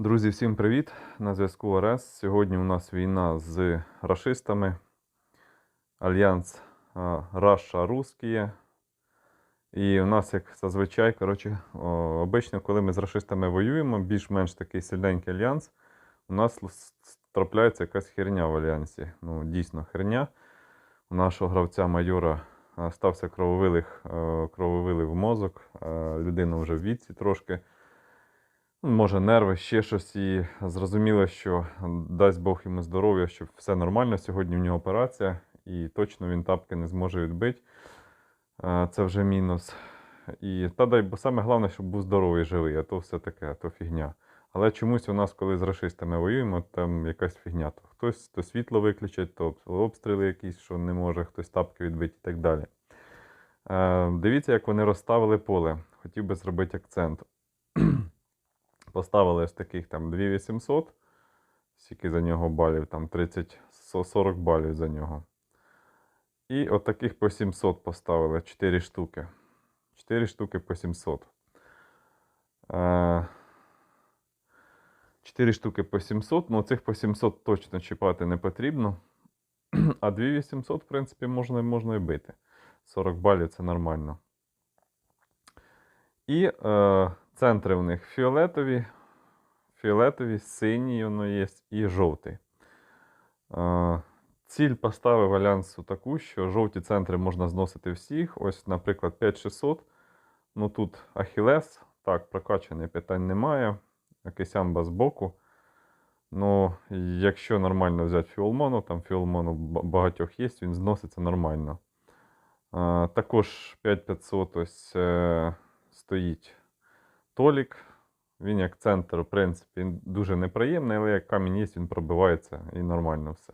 Друзі, всім привіт! На зв'язку ОРЕС. Сьогодні у нас війна з рашистами. Альянс Раша Русські. І у нас, як зазвичай, коротше, обично, коли ми з рашистами воюємо, більш-менш такий сильненький альянс, у нас трапляється якась херня в альянсі. Ну, дійсно, херня. У нашого гравця майора стався крововилих, е, крововилив в мозок. Людина вже в віці трошки. Може, нерви, ще щось. І зрозуміло, що дасть Бог йому здоров'я, щоб все нормально. Сьогодні в нього операція, і точно він тапки не зможе відбити. Е, Це вже мінус. І та дай, бо саме головне, щоб був здоровий, живий, а то все таке, а то фігня. Але чомусь у нас, коли з рашистами воюємо, там якась фігня. То хтось то світло виключить, то обстріли якісь, що не може, хтось тапки відбити і так далі. Е, Дивіться, як вони розставили поле. Хотів би зробити акцент. Поставили ось таких там 2800, скільки за нього балів, там 30, 40 балів за нього. І от таких по 700 поставили 4 штуки. 4 штуки по 700. Е, 4 штуки по 700, ну цих по 700 точно чіпати не потрібно. А 2800, в принципі, можна, можна і бити. 40 балів це нормально. І е, центри в них фіолетові, фіолетові, синій воно є і жовтий. Ціль поставив альянсу таку, що жовті центри можна зносити всіх. Ось, наприклад, 5600. Ну тут Ахілес, так, прокачаний питань немає. Якийсь амба з боку. Ну, якщо нормально взяти фіолмону, там фіолмону ба- багатьох є, він зноситься нормально. Також 5500 ось е, стоїть Толік. Він як центр, в принципі, дуже неприємний, але як камінь є, він пробивається і нормально все.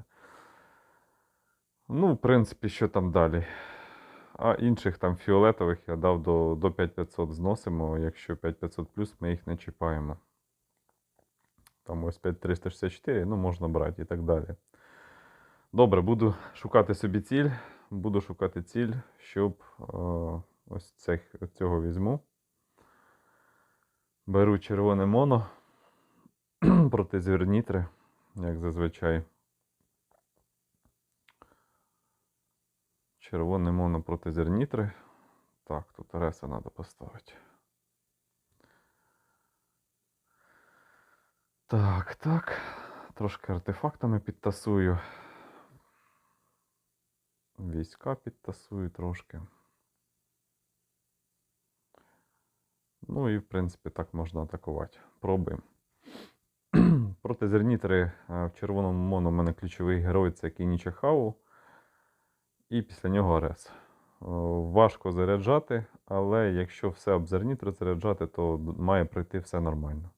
Ну, в принципі, що там далі? А інших там фіолетових я дав до, до 5500 зносимо. Якщо 5500 плюс, ми їх не чіпаємо. Там ось 5364, ну можна брати і так далі. Добре, буду шукати собі ціль. Буду шукати ціль, щоб е, ось цих, цього візьму. Беру червоне моно проти звірнітри, як зазвичай. Червоне моно проти зернітри. Так, тут реса треба поставити. Так, так. Трошки артефактами підтасую. Війська підтасую трошки. Ну і, в принципі, так можна атакувати. Пробуємо. Проти зернітри е, в червоному моно у мене ключовий герой це Кініча Хау. І після нього Арес. Важко заряджати, але якщо все об зернітри заряджати, то має пройти все нормально.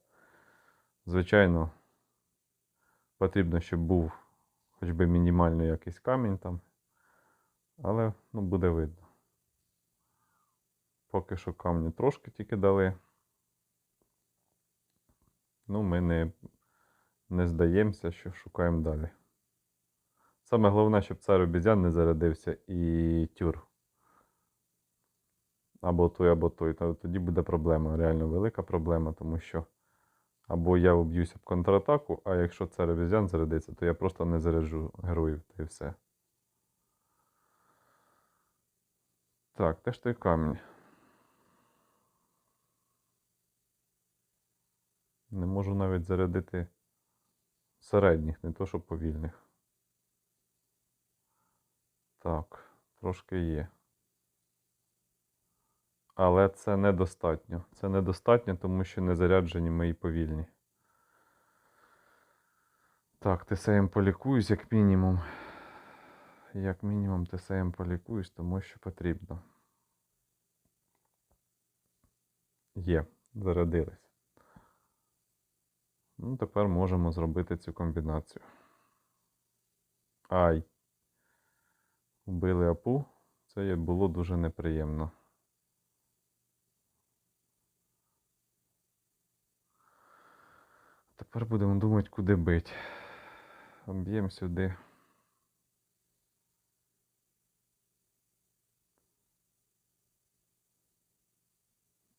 Звичайно, потрібно, щоб був хоч би мінімальний якийсь камінь там. Але ну, буде видно. Поки що камні трошки тільки дали. Ну, ми не, не здаємося, що шукаємо далі. Саме головне, щоб цар обізян не зарядився і тюр. Або той, або той. Тоді буде проблема, реально велика проблема, тому що або я вб'юся в контратаку, а якщо цар обізян зарядиться, то я просто не заряджу героїв та і все. Так, де ж той камінь? Не можу навіть зарядити середніх, не то що повільних. Так, трошки є. Але це недостатньо. Це недостатньо, тому що не заряджені мої повільні. Так, тесеєм полікуюсь, як мінімум. Як мінімум тесеєм полікуюсь, тому що потрібно. Є, зарядились. Ну, тепер можемо зробити цю комбінацію. Ай. Вбили апу. Це було дуже неприємно. Тепер будемо думати, куди бити. Б'ємо сюди.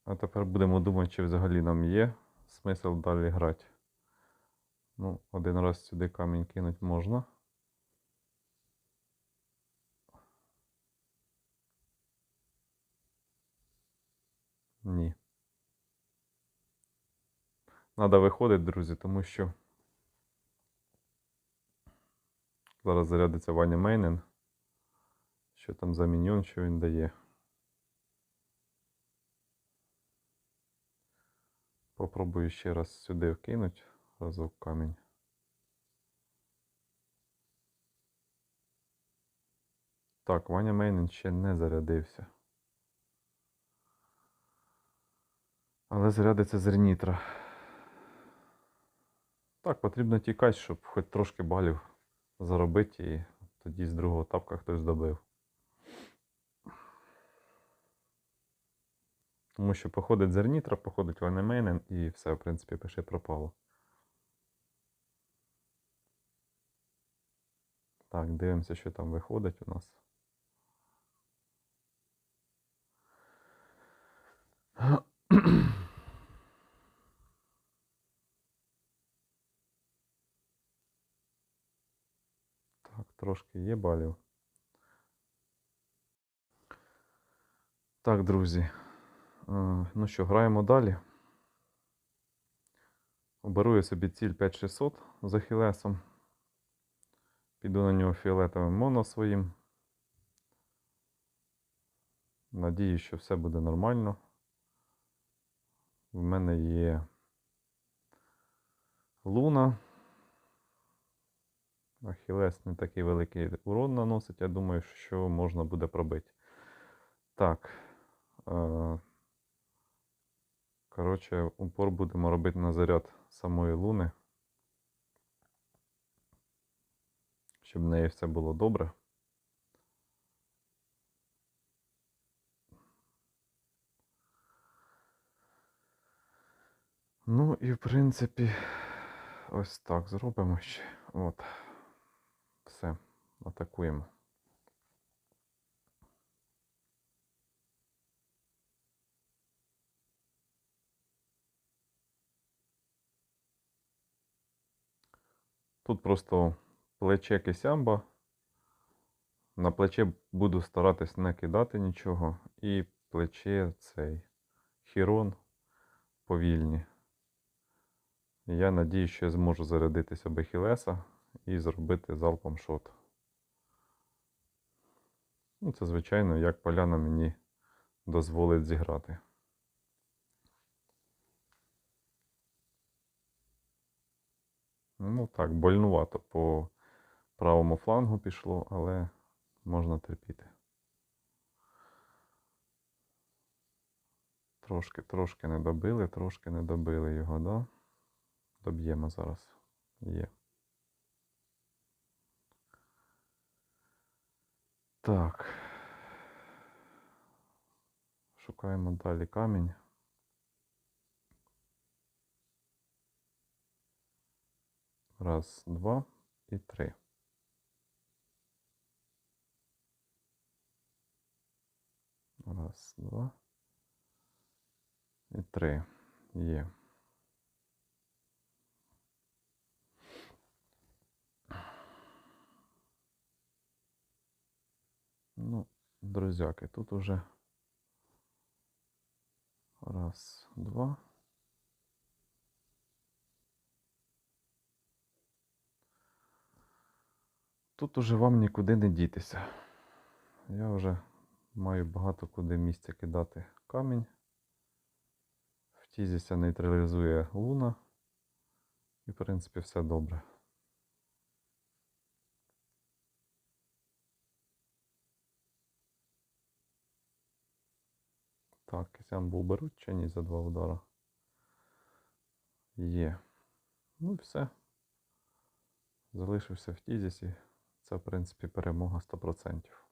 А тепер будемо думати, чи взагалі нам є смисл далі грати. Ну, один раз сюди камінь кинуть можна. Ні. Надо виходити, друзі, тому що зараз зарядиться Ваня Мейнен. Що там за міньон, що він дає. Попробую ще раз сюди вкинуть разок камінь. Так, Ваня Мейнен ще не зарядився. Але зарядиться зернітра. Так, потрібно тікати, щоб хоч трошки балів заробити і тоді з другого тапка хтось добив. Тому що походить зернітра, походить ванемейнен і все, в принципі, пише пропало. Так, дивимося, що там виходить у нас. Так, трошки є балів. Так, друзі. Е, Ну що, граємо далі. Оберу я собі ціль 5600 з Ахілесом. Піду на нього фіолетовим моно своїм. Надіюсь, що все буде нормально. В мене є луна. Ахілес не такий великий урон наносить, я думаю, що можна буде пробити. Так. Е, Коротше, упор будемо робити на заряд самої луни. Щоб в неї все було добре. Ну і в принципі, ось так зробимо ще. От. Все, атакуємо. Тут просто плече кисямба. На плече буду старатись не кидати нічого. І плече цей хірон повільні. Я надію, що я зможу зарядитися об Ахілеса і зробити залпом шот. Ну, це, звичайно, як поляна мені дозволить зіграти. Ну так, больнувато по правому флангу пішло, але можна терпіти. Трошки, трошки не добили, трошки не добили його, да? Доб'ємо зараз. Є. Так. Шукаємо далі камінь. Раз, два і три. Раз, два. І три. Є. Ну, друзяки, тут уже раз, два. Тут уже вам нікуди не дітися. Я вже маю багато куди місця кидати камінь. В тізіся нейтралізує луна. І, в принципі, все добре. Так, кисямбу беруть чи ні за два удара? Є. Ну і все. Залишився в тізісі. Це, в принципі, перемога 100%.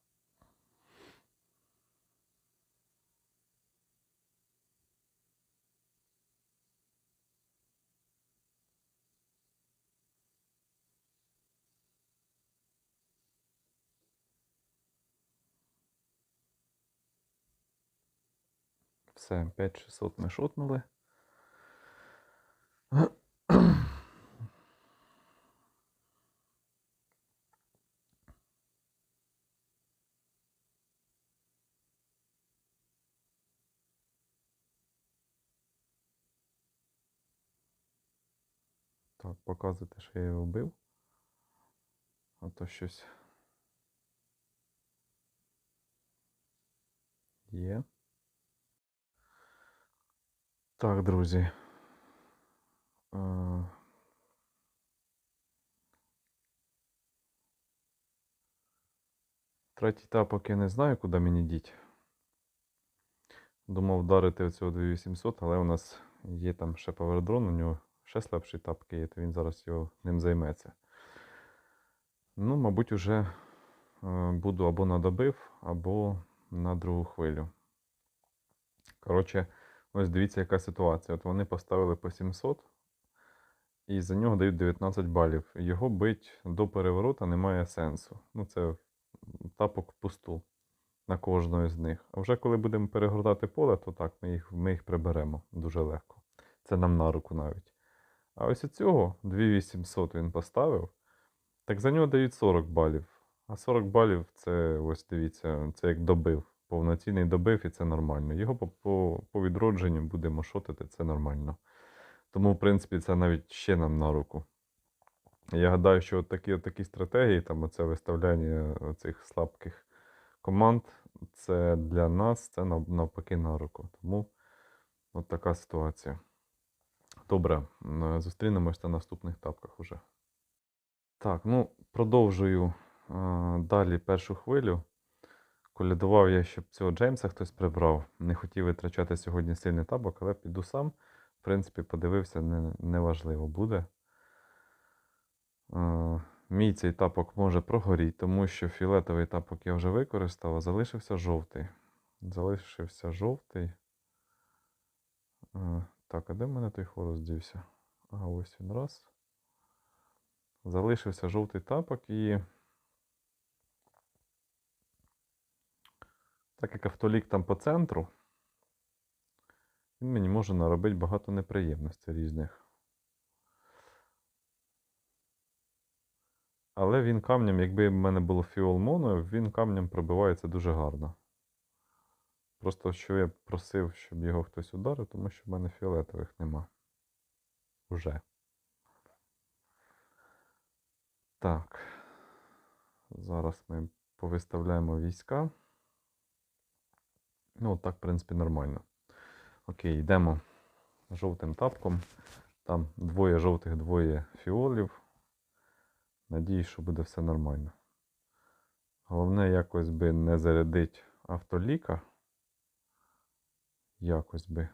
Це 5600 ми шотнули. Так, показувати, що я його вбив. А то щось є. Так, друзі. Е, Третій тапок я не знаю, куди мені діть. Думав вдарити оцього 2800, але у нас є там ще павердрон, у нього ще слабші тапки є, то він зараз його ним займеться. Ну, мабуть, уже е, буду або на добив, або на другу хвилю. Коротше, ось дивіться, яка ситуація. От вони поставили по 700 і за нього дають 19 балів. Його бить до переворота немає сенсу. Ну, це тапок впусту на кожного з них. А вже коли будемо перегортати поле, то так, ми їх, ми їх приберемо дуже легко. Це нам на руку навіть. А ось у цього 2800 він поставив, так за нього дають 40 балів. А 40 балів це, ось дивіться, це як добив. Повноцінний добив, і це нормально. Його по, по, по відродженню будемо шотити, це нормально. Тому, в принципі, це навіть ще нам на руку. Я гадаю, що от такі, от такі стратегії, там оце виставляння цих слабких команд, це для нас це навпаки на руку. Тому от така ситуація. Добре, зустрінемось на наступних тапках уже. Так, ну продовжую е, далі першу хвилю. Колядував я, щоб цього Джеймса хтось прибрав. Не хотів витрачати сьогодні сильний табок, але піду сам. В принципі, подивився, не, неважливо буде. Е, Мій цей тапок може прогоріти, тому що фіолетовий тапок я вже використав, а залишився жовтий. Залишився жовтий. Е, Так, а де в мене той хорус дівся? Ага, ось він раз. Залишився жовтий тапок і. Так як автолік там по центру, він мені може наробити багато неприємностей різних. Але він камнем, якби в мене було фіол він камнем пробивається дуже гарно. Просто що я просив, щоб його хтось ударив, тому що в мене фіолетових нема. Уже. Так. Зараз ми повиставляємо війська. Ну, так, в принципі, нормально. Окей, йдемо жовтим тапком. Там двоє жовтих, двоє фіолів. Надіюсь, що буде все нормально. Головне, якось би не зарядить автоліка. Якось би.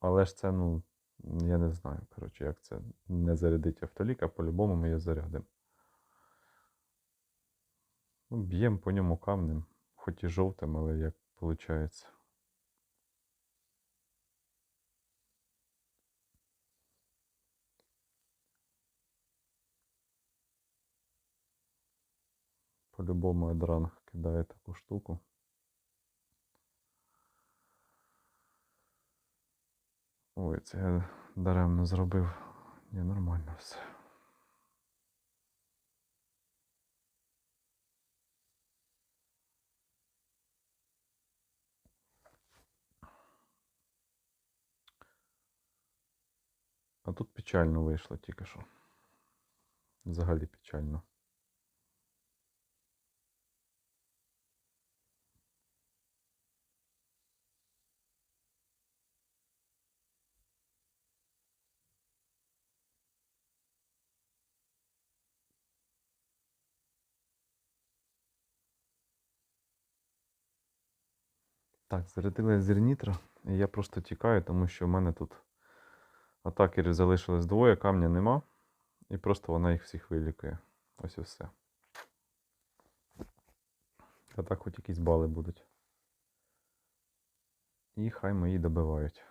Але ж це, ну, я не знаю, коротше, як це не зарядить автоліка, по-любому ми його зарядимо. Ну, б'ємо по ньому камнем, хоч і жовтим, але як виходить. По-любому Едранг кидає таку штуку. Ой, це я даремно зробив. Ні, нормально все. А тут печально вийшло тільки що. Взагалі печально. Так, зарядила зернітра, і я просто тікаю, тому що в мене тут атакерів залишилось двоє, камня нема, і просто вона їх всіх вилікує. Ось і все. А так хоч якісь бали будуть. І хай мої добивають.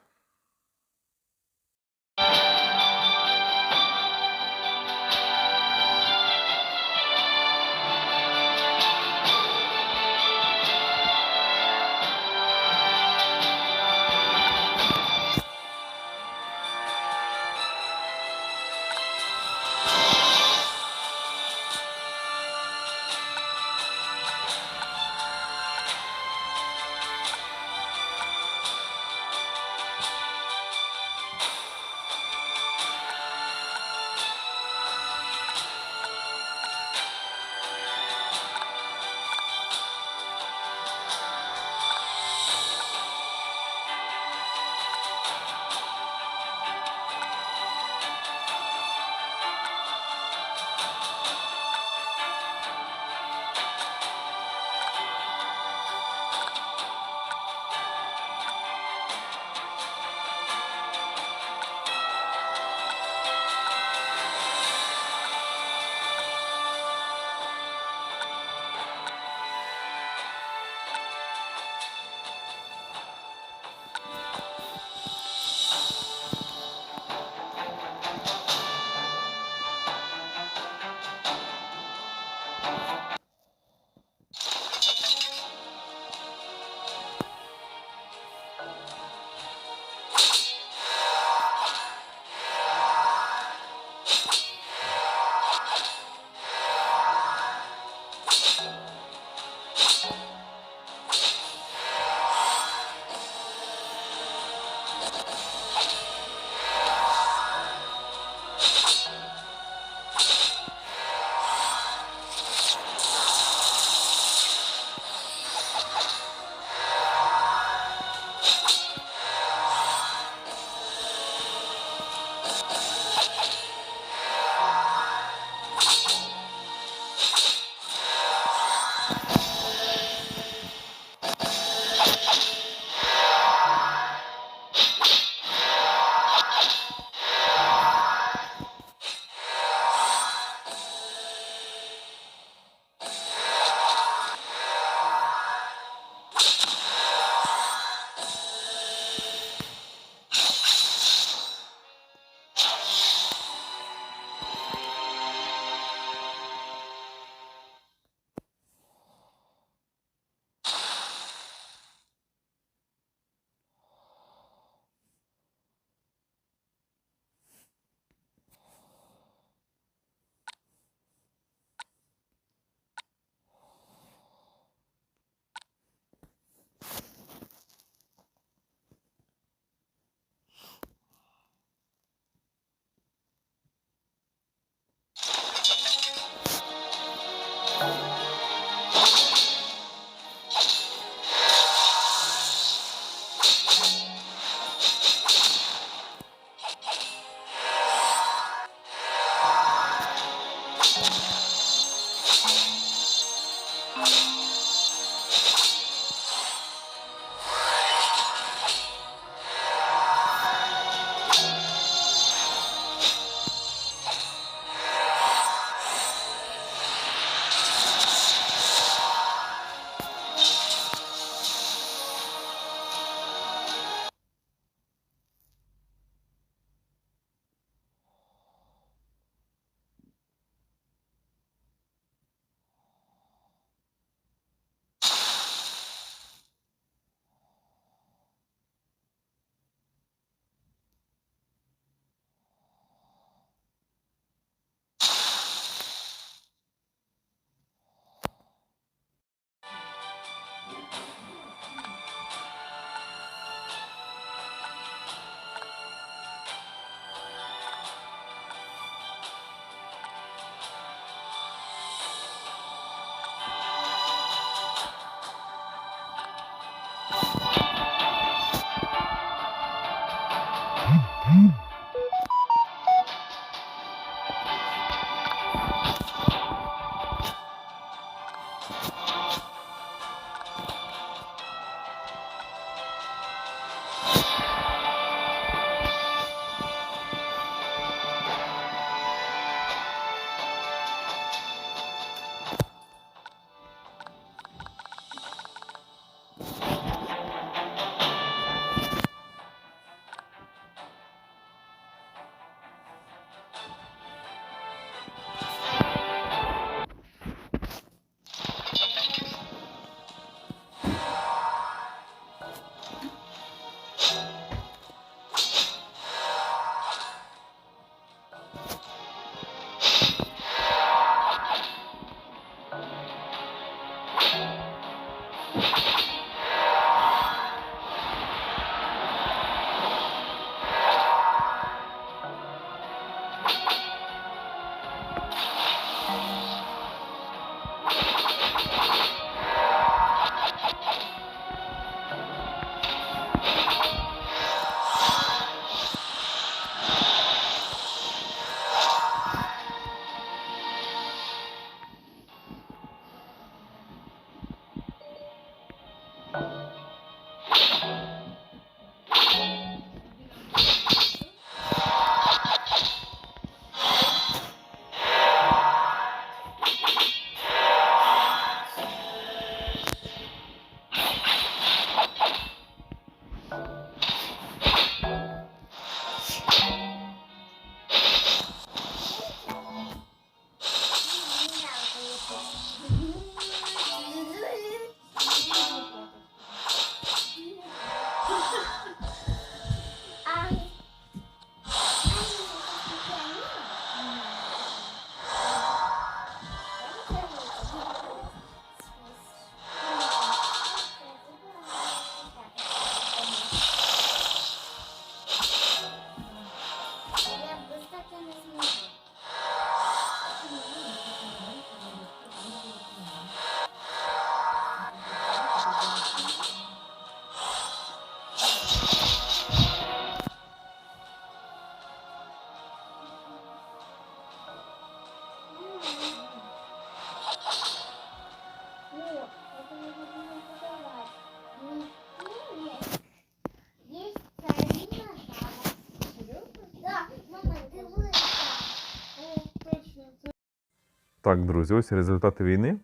Так, друзі, ось результати війни.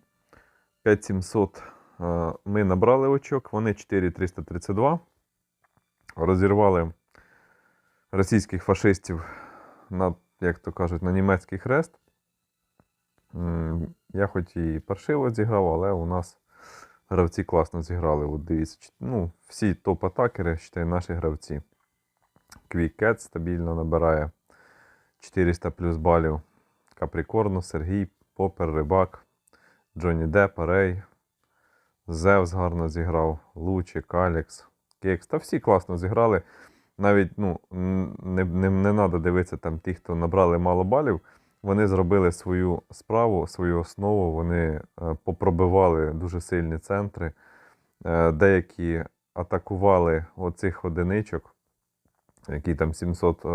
5700 е, ми набрали очок, вони 4332. Розірвали російських фашистів на, як то кажуть, на німецький хрест. Я хоч і паршиво зіграв, але у нас гравці класно зіграли. От дивіться, ну, всі топ-атакери, наші гравці. Квікет стабільно набирає 400 плюс балів. Капрікорну, Сергій, Попер, Рибак, Джонні Депп, Рей, Зевс гарно зіграв, Лучик, Алекс, Кекс. Та всі класно зіграли. Навіть ну, не, не, не треба дивитися там ті, хто набрали мало балів. Вони зробили свою справу, свою основу, вони е, попробивали дуже сильні центри. Е, деякі атакували оцих одиничок, які там 700 е,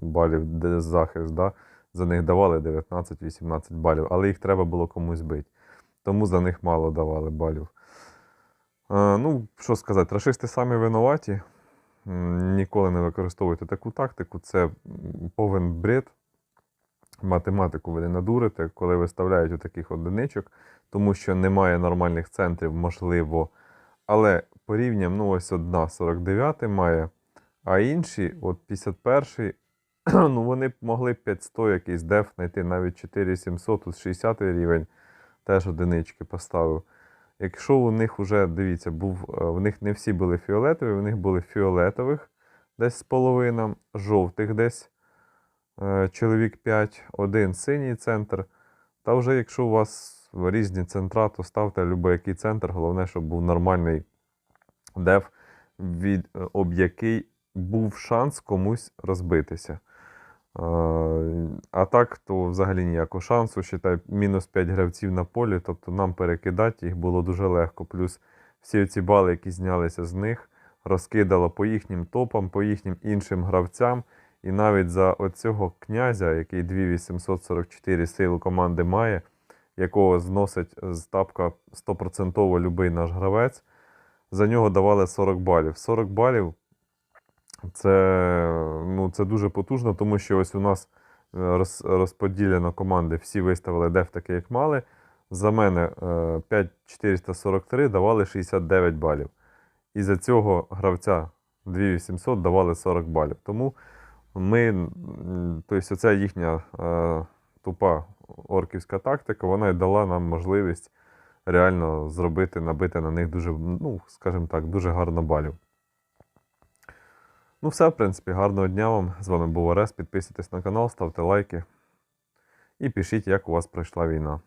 балів захист. Да? За них давали 19-18 балів, але їх треба було комусь бити. Тому за них мало давали балів. Е, ну, що сказати, рашисти самі винуваті. Ніколи не використовуйте таку тактику. Це повен бред. Математику ви не надурите, коли виставляють у таких одиничок, тому що немає нормальних центрів, можливо. Але порівням, ну, ось одна 49 має, а інші, от 51 ну, вони б могли б 500 якийсь деф знайти, навіть 4700, тут 60 рівень, теж одинички поставив. Якщо у них вже, дивіться, був, е, в них не всі були фіолетові, в них були фіолетових десь з половина, жовтих десь е, чоловік 5, один синій центр. Та вже якщо у вас різні центра, то ставте будь-який центр, головне, щоб був нормальний деф, від, е, об який був шанс комусь розбитися. А так, то взагалі ніякого шансу. Считай, мінус 5 гравців на полі, тобто нам перекидати їх було дуже легко. Плюс всі ці бали, які знялися з них, розкидало по їхнім топам, по їхнім іншим гравцям. І навіть за оцього князя, який 2844 сил команди має, якого зносить з тапка 100% любий наш гравець, за нього давали 40 балів. 40 балів це, ну, це дуже потужно, тому що ось у нас е, роз, розподілено команди, всі виставили деф таке, як мали. За мене е, 5443 давали 69 балів. І за цього гравця 2800 давали 40 балів. Тому ми, тобто оця їхня е, тупа орківська тактика, вона й дала нам можливість реально зробити, набити на них дуже, ну, скажімо так, дуже гарно балів. Ну, все, в принципі, гарного дня вам. З вами був Орес. Підписуйтесь на канал, ставте лайки і пишіть, як у вас пройшла війна.